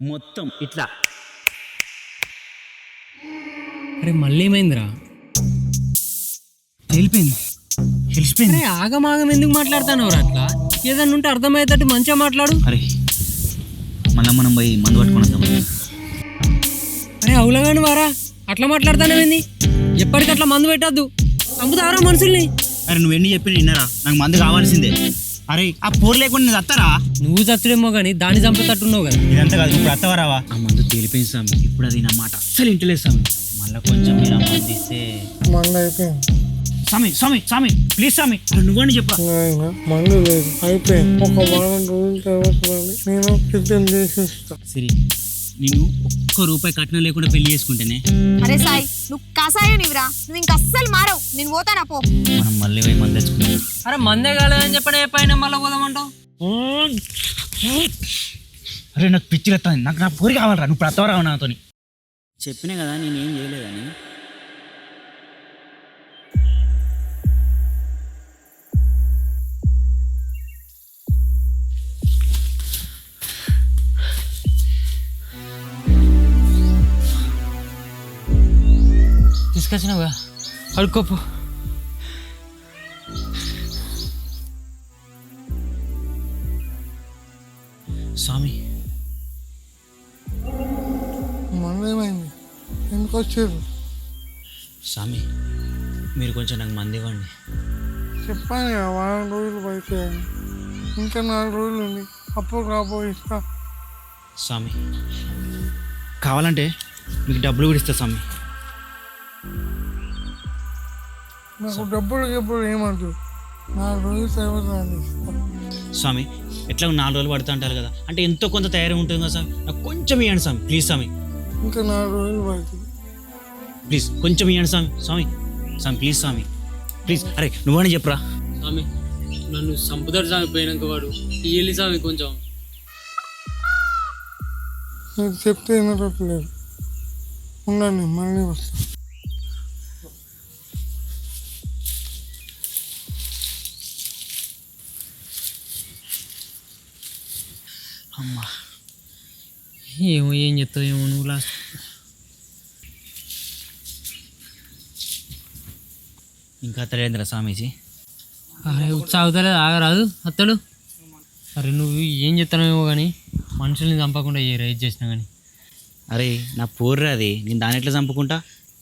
మొత్తం ఇట్లా. అరే మళ్ళీ ఏమైందిరా తెలిపింది. తెలిసిపోయింది. అరే ఆగమాగం ఎందుకు మాట్లాడుతాను అట్లా? ఏదన్నా ఉంటే అర్థమయ్యేటట్టు మంచిగా మాట్లాడు. అరే మళ్ళా మనం పోయి మందు పట్టుకుని అరే అవులగాని వారా అట్లా మాట్లాడతానేమైంది ఎప్పటికట్లా మందు పెట్టద్దు. చంపుతావరా మనుషుల్ని? అరే నువ్వు ఎన్ని చెప్పి విన్నారా నాకు మందు కావాల్సిందే. అరే ఆ పోరు లేకుండా నేను అత్తారా నువ్వు చచ్చుడేమో కానీ దాన్ని చంపేటట్టున్నావు కదా ఇదంతా కాదు ఇప్పుడు అత్తవా రావా? ఆ మందు తేలిపోయింది స్వామి. ఇప్పుడు అది నా మాట. అస్సలు ఇంటలేదు స్వామి. మళ్ళీ కొంచెం మీరు ఆ మందు ఇస్తే అయిపోయింది. స్వామి స్వామి స్వామి ప్లీజ్ స్వామి. నువ్వని నాయన మందు లేదు. అయిపోయింది. ఒక వారం రోజుల తర్వాత. నేను సిద్ధం చేసి ఇస్తా సిరి నేను ఒక్క రూపాయి కట్నం లేకుండా పెళ్ళి చేసుకుంటేనే. అరే సాయి నువ్వు కసాయం నీవిరా నువ్వు ఇంక అస్సలు మారవు. నేను పోతానా పో. మనం మళ్ళీ పోయి మందు తెచ్చుకుందాం. అరే మందే కాలేదని చెప్పడే పైన మళ్ళీ పోదామంటావు అరే నాకు పిచ్చి నాకు నా పూరి కావాలరా. నువ్వు అత్తవరా నాతోని. చెప్పినా కదా నేనేం చేయలేదని. తీసుకొచ్చినావుగా అడుక్కోపు. స్వామి. మందు ఏమైంది ఎందుకు వచ్చారు స్వామి మీరు కొంచెం నాకు మంది ఇవ్వండి చెప్పాను కదా వారం రోజులు బయట. ఇంకా నాలుగు రోజులు ఉంది. అప్పుడు రాబోయి ఇస్తా. స్వామి కావాలంటే మీకు డబ్బులు కూడా ఇస్తా స్వామి. నాకు డబ్బులు నాలుగు రోజులు తర్వాత స్వామి ఎట్లా నాలుగు రోజులు పడుతూ అంటారు కదా? అంటే ఎంతో కొంత తయారీ ఉంటుంది కదా స్వామి నాకు కొంచెం ఇవ్వండి స్వామి ప్లీజ్ స్వామి. ఇంకా నాలుగు రోజులు పడుతుంది. ప్లీజ్ కొంచెం ఇవ్వండి స్వామి స్వామి. స్వామి ప్లీజ్ స్వామి. ప్లీజ్ అరే నువ్వని చెప్పురా. స్వామి నన్ను సంపుతాడు స్వామి పోయినాక వాడు ఇల్లి స్వామి కొంచెం. చెప్తే వినట్లేదు ఉండండి మళ్ళీ వస్తా. అమ్మా. ఏమో ఏం చెప్తావు ఏమో నువ్వు లాస్ట్ ఇంకా తెలియదురా స్వామీజీ? అరే సాగుతలేదు ఆగరాదు అత్తడు అరే నువ్వు ఏం చెప్తానేమో కానీ మనుషుల్ని చంపకుండా ఏ రైజ్ చేసినా కానీ అరే నా పూర్రా అది. నేను దాని ఎట్లా చంపుకుంటా?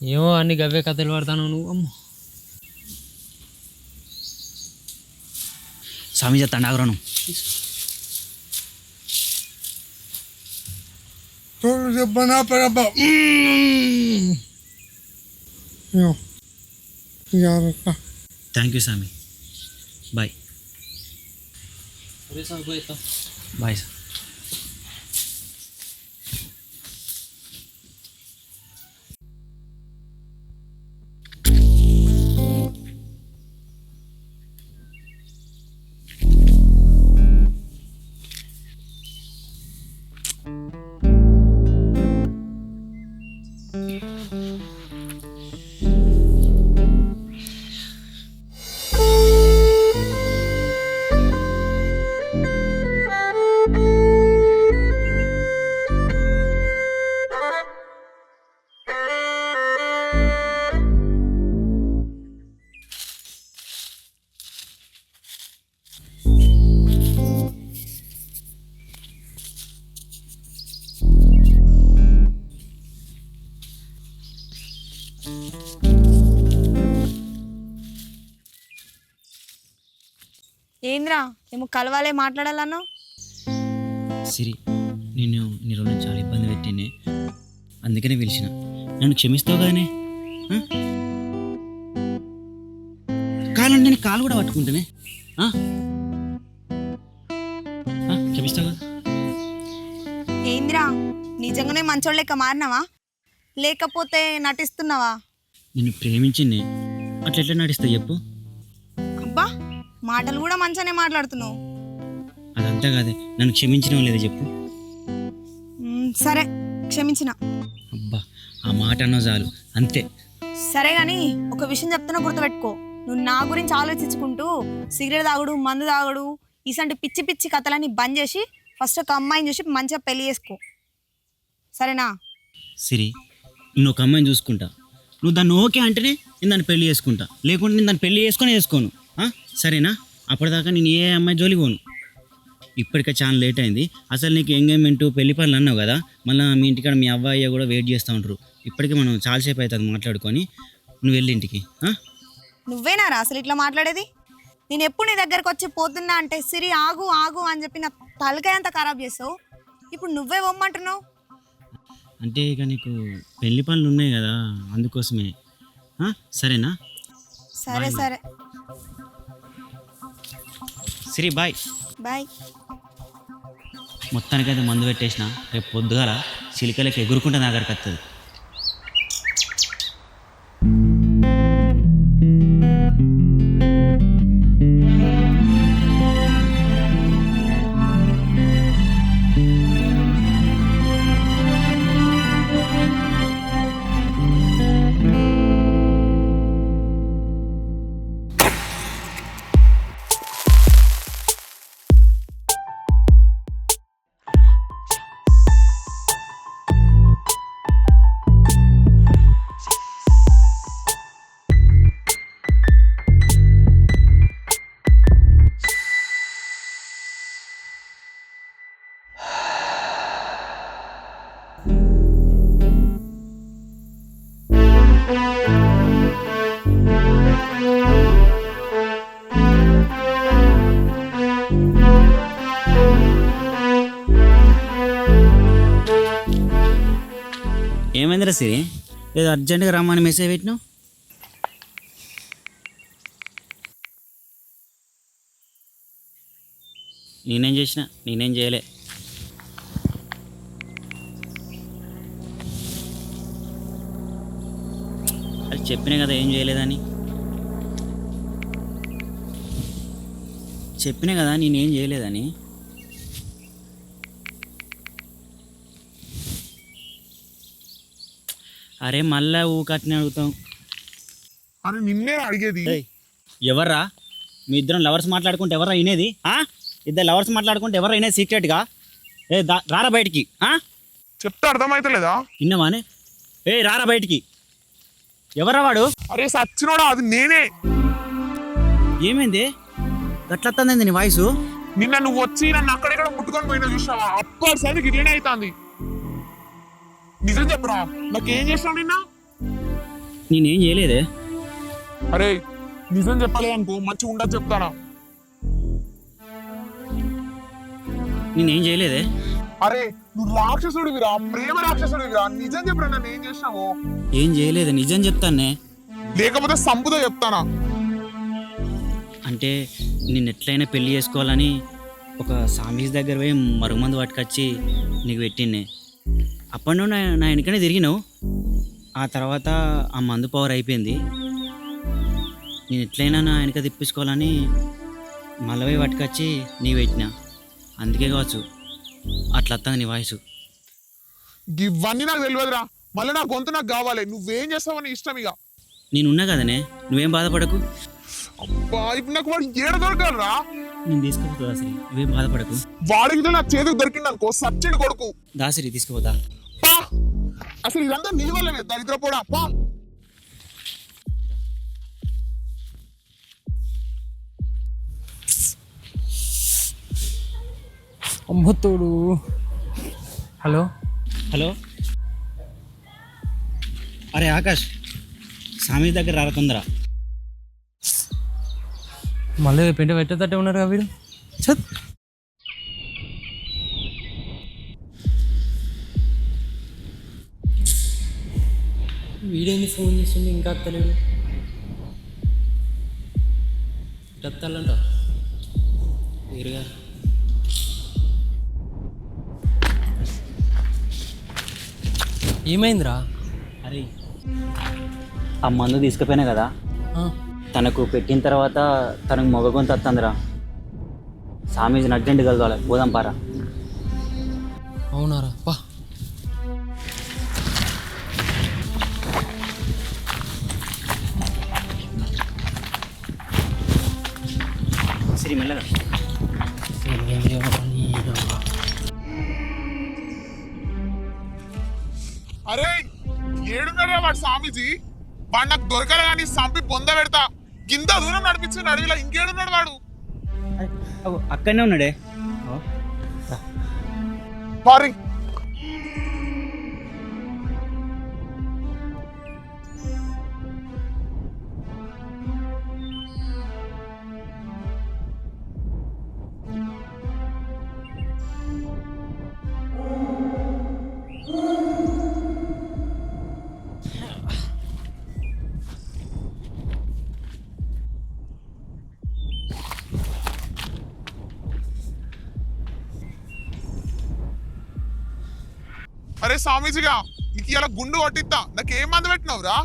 ఏమో అన్ని గవ్వే కథలు పడతాను నువ్వు అమ్మో. స్వామీజీ తండాగరను. చూడు చెప్పనా పెడబ్బా జాగ్రత్త థ్యాంక్ యూ స్వామి బాయ్ అరే స్వామి పోయిస్తా బాయ్ సార్ ఏంద్రా? ఏమో కలవాలే మాట్లాడాలన్నావు? సిరి నేను నీ రోజు చాలా ఇబ్బంది పెట్టినే అందుకనే పిలిచిన. నన్ను క్షమిస్తావు కదనే ఆ? కావాలంటే నేను కాలు కూడా పట్టుకుంటానే? క్షమిస్తావు? ఏంద్రా? నిజంగానే మంచోళ్ళ లెక్క మారినావా? లేకపోతే నటిస్తున్నావా? నిన్ను ప్రేమించింది. అట్లా ఎట్లా నడుస్తా చెప్పు? మాటలు కూడా మంచిగానే మాట్లాడుతున్నావు. అదంతా కాదే. నన్ను క్షమించడం లేదా చెప్పు? మ్, సరే క్షమించిన. అబ్బా ఆ మాట అన్నో చాలు. అంతే. సరే గాని ఒక విషయం చెప్తున్నా గుర్తుపెట్టుకో. నువ్వు నా గురించి ఆలోచించుకుంటూ సిగరెట్ తాగుడు మందు తాగుడు ఇసంటి పిచ్చి పిచ్చి కథలన్నీ బంద్ చేసి ఫస్ట్ ఒక అమ్మాయిని చూసి మంచిగా పెళ్ళి చేసుకో. సరేనా? సిరి నేను ఒక అమ్మాయిని చూసుకుంటా. నువ్వు దాన్ని ఓకే అంటేనే నేను దాన్ని పెళ్ళి చేసుకుంటా. లేకుంటే నేను దాన్ని పెళ్ళి చేసుకొని చేసుకోను. ఆ? సరేనా? అప్పటిదాకా నేను ఏ అమ్మాయి జోలికి పోను. ఇప్పటికే చాలా లేట్ అయింది. అసలు నీకు ఎంగేజ్మెంట్ పెళ్ళి పనులు అన్నావు కదా? మళ్ళీ మీ ఇంటికాడ మీ అవ్వయ్య కూడా వెయిట్ చేస్తూ ఉంటారు ఇప్పటికే మనం చాలాసేపు అవుతుంది మాట్లాడుకొని. నువ్వు వెళ్ళి ఇంటికి ఆ? నువ్వేనారా అసలు ఇట్లా మాట్లాడేది? నేను ఎప్పుడు నీ దగ్గరకు వచ్చి పోతున్నా అంటే సిరి ఆగు ఆగు అని చెప్పి నా తలకాయ అంతా ఖరాబ్ చేసావు ఇప్పుడు నువ్వే పొమ్మంటున్నావు అంటే ఇక నీకు పెళ్ళి పనులు ఉన్నాయి కదా అందుకోసమే? సరేనా? సరే సరే. సిరి బాయ్. బాయ్. మొత్తానికైతే మందు పెట్టేసిన. రేపు పొద్దుగాల చిలికలకి ఎగురుకుంటే నా దగ్గరికి వస్తుంది ఏమైందిరా సిరి? ఏదో అర్జెంటుగా రమ్మని మెసేజ్ పెట్టినావు? నేనేం చేసిన నేనేం చేయలే. అది చెప్పినా కదా ఏం చేయలేదని. చెప్పినా కదా నేనేం చేయలేదని. అరే మళ్ళా ఊకట్నే అడుగుతాం. అని నిన్నే అడిగేది. ఎవర్రా? మీ ఇద్దరం లవర్స్ మాట్లాడుకుంటే ఎవరా వినేది? ఆ? ఇద్దరు లవర్స్ మాట్లాడుకుంటే ఎవరా వినేది సీక్రెట్గా? ఏ రారా బయటికి ఆ? చెప్తే అర్థమైతలేదా? విన్నావానే ఏ రారా బయటికి. ఎవరా వాడు? అరే సచ్చినోడా అది నేనే. ఏమైంది? గట్లత్తంది నీ వాయిస్? నిన్న నువ్వు వచ్చి నన్ను అక్కడెక్కడ ముట్టుకొని పోయినా చూసావా? అప్పటిసారి ఇట్లనే అవుతుంది నిజం చెప్పురా నాకేం చేసినావు నిన్న? నేనేం చేయలేదే. అరే నిజం చెప్పలే అనుకో మంచిగా ఉండదు చెప్తానా? నేనేం చేయలేదే. అరే నువ్వు రాక్షసుడివిరా ప్రేమ రాక్షసుడివిరా నిజం చెప్పురా నన్ను ఏం చేసినావు? ఏం చేయలేదు నిజం చెప్తానే. లేకపోతే సంపుతో చెప్తానా? అంటే నేను ఎట్లయినా పెళ్ళి చేసుకోవాలని ఒక సామీస్ దగ్గర పోయి మరుగుమందు పట్టుకొచ్చి నీకు పెట్టిండే. అప్పటి నుండి నా- నా వెనకనే తిరిగినావు. ఆ తర్వాత ఆ మందు పవర్ అయిపోయింది. నేను ఎట్లయినా నా వెనక తిప్పించుకోవాలని మళ్ళీ పట్టుకొచ్చి నీకు పెట్టిన. అందుకే కావచ్చు అట్లా వస్తుంది నీ వాయిస్. ఇవన్నీ నాకు తెలియదురా. మళ్ళీ నా గొంతు నాకు కావాలి. నువ్వేం చేస్తావని ఇష్టం ఇక. నేనున్నా కదనే. నువ్వేం బాధపడకు. అబ్బా ఇప్పుడు నాకు వాడు ఏడ దొరకాలరా నేను తీసుకుపోతా దాసిరి. నువ్వేం బాధపడకు. వాడికి నా చేతికి దొరికింది అనుకో సచ్చిడి కొడుకు. దాసిరి తీసుకుపోతా. పా! అసలు ఇదంతా నీ వల్లనే దరిద్రపోడా పా! అమ్మతోడు హలో? హలో? అరే ఆకాష్ స్వామి దగ్గర రారా తొందర మళ్ళీ పెంట పెట్టేటట్టే ఉన్నారు కదా వీడు? చత్. వీడేంది ఫోన్ చేస్తుండే ఇంకా అత్తలేడు? చెప్తాలంట వేరుగా ఏమైందిరా? అరే ఆ మందు తీసుకుపోయినా కదా? ఆ, తనకు పెట్టిన తర్వాత తనకు మొగ గొంతు వస్తుందిరా. స్వామీజీని అర్జెంట్ కలవాలి పోదాం పారా. అవునారా పా. సిరి మెల్లగా. అరే ఏడున్నారా వాడు స్వామీజీ? వాడు నాకు దొరకలే కానీ సంపి పొంద పెడతా. గింత దూరం నడిపించిన అడవిలో ఇంకేడున్నాడు వాడు? అక్కడనే ఉన్నాడే. ఓ, అరే స్వామీజీగా నీకు ఇలా గుండు కొట్టిద్దా నాకేం మంది పెట్టినావురా?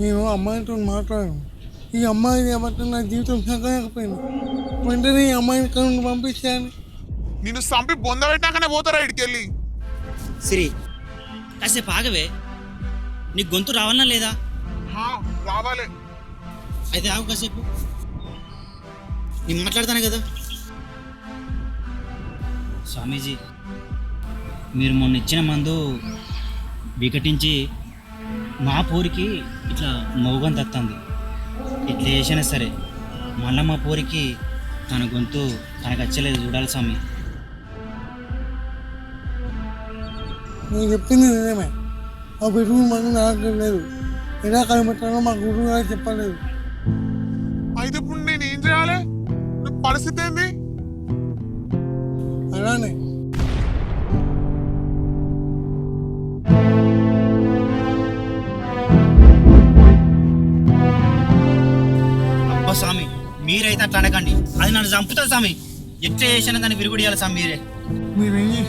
నేను అమ్మాయితో మాట్లాడాను. ఈ అమ్మాయి ఏమంటే నా జీవితం సగలేకపోయింది వెంటనే ఈ అమ్మాయిని కనుక పంపించాను నిన్ను సంపి బొంద పెట్టాకనే పోతారా ఇడికెళ్ళి? సిరి కాసేపు ఆగవే. నీకు గొంతు రావాలనా లేదా? హా, రావాలే. అయితే ఆగు కాసేపు. నేను మాట్లాడతాను కదా. స్వామీజీ మీరు మొన్న ఇచ్చిన మందు వికటించి మా పోరికి ఇట్లా మోగం తత్తంది. ఇట్లా చేసినా సరే మళ్ళీ మా పోరికి తన గొంతు తనకు వచ్చలేదు చూడాలి స్వామి. నేను చెప్పింది నిజమే. ఆ బెడ్రూమ్ మనకు నాకు లేదు. ఎలా కనిపెట్టాలో మా గురువు గారు చెప్పలేదు. అయితే ఇప్పుడు నేను ఏం చేయాలి? పరిస్థితి ఏంది? అలానే. అబ్బా స్వామి మీరైతే అట్లా అనకండి. అది నన్ను చంపుతుంది స్వామి. ఎట్లా చేసినా దాన్ని విరుగుడియాలి స్వామి మీరే. మీరు ఏం